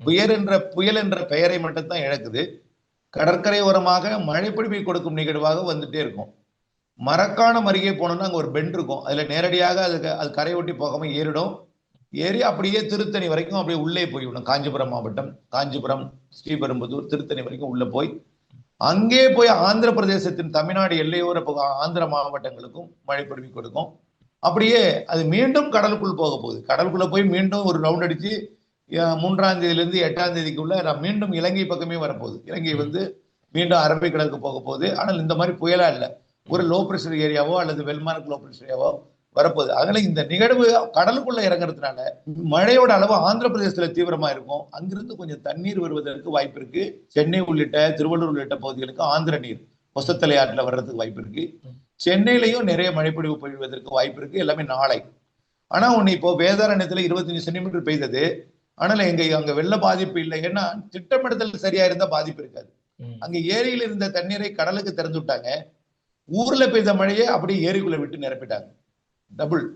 புயல் என்ற புயல் என்ற பெயரை மட்டும்தான் இழக்குது. கடற்கரை ஓரமாக மழைப்பிடிப்பை கொடுக்கும் நிகழ்வாக வந்துட்டே இருக்கும். மரக்காணம் அருகே போனோம்னா அங்கே ஒரு பெண்ட் இருக்கும். அதில் நேரடியாக அதுக்கு அது கரை ஒட்டி போகாமல் ஏறிடும். ஏறி அப்படியே திருத்தணி வரைக்கும் அப்படியே உள்ளே போய்விடும் காஞ்சிபுரம் மாவட்டம் காஞ்சிபுரம் ஸ்ரீபெரும்புதூர் திருத்தணி வரைக்கும் உள்ளே போய். அங்கே போய் ஆந்திர பிரதேசத்தின் தமிழ்நாடு எல்லையோர ஆந்திர மாவட்டங்களுக்கும் மழை பொழிவு கொடுக்கும். அப்படியே அது மீண்டும் கடலுக்குள் போக போகுது. கடலுக்குள்ள போய் மீண்டும் ஒரு ரவுண்ட் அடித்து மூன்றாம் தேதியில இருந்து எட்டாம் தேதிக்குள்ள நான் மீண்டும் இலங்கை பக்கமே வரப்போகுது. இலங்கை வந்து மீண்டும் அரபிக்கடலுக்கு போக போகுது. ஆனால் இந்த மாதிரி புயலா இல்லை. ஒரு லோ பிரஷர் ஏரியாவோ அல்லது வெல்மார்க் லோ பிரஷர் ஏரியாவோ வரப்போகுது. அதனால இந்த நிகழ்வு கடலுக்குள்ள இறங்குறதுனால மழையோட அளவு ஆந்திர பிரதேசத்துல தீவிரமா இருக்கும். அங்கிருந்து கொஞ்சம் தண்ணீர் வருவதற்கு வாய்ப்பு இருக்கு. சென்னை உள்ளிட்ட திருவள்ளூர் உள்ளிட்ட பகுதிகளுக்கு ஆந்திர நீர் ஒசத்தலை ஆற்றுல வர்றதுக்கு வாய்ப்பு இருக்கு. சென்னையிலையும் நிறைய மழைப்பொழிவு பொழிவதற்கு வாய்ப்பு இருக்கு. எல்லாமே நாளை. ஆனா ஒண்ணு இப்போ வேதாரண்யத்துல இருபத்தஞ்சு சென்டிமீட்டர் பெய்தது. ஆனால் எங்க அங்க வெள்ள பாதிப்பு இல்லை ஏன்னா திட்டமிடுதல் சரியா இருந்தா பாதிப்பு இருக்காது. அங்க ஏரியில இருந்த தண்ணீரை கடலுக்கு திறந்து விட்டாங்க. ஊர்ல பெய்த மழையை அப்படியே ஏரிக்குள்ள விட்டு நிரப்பிட்டாங்க. டபுள்.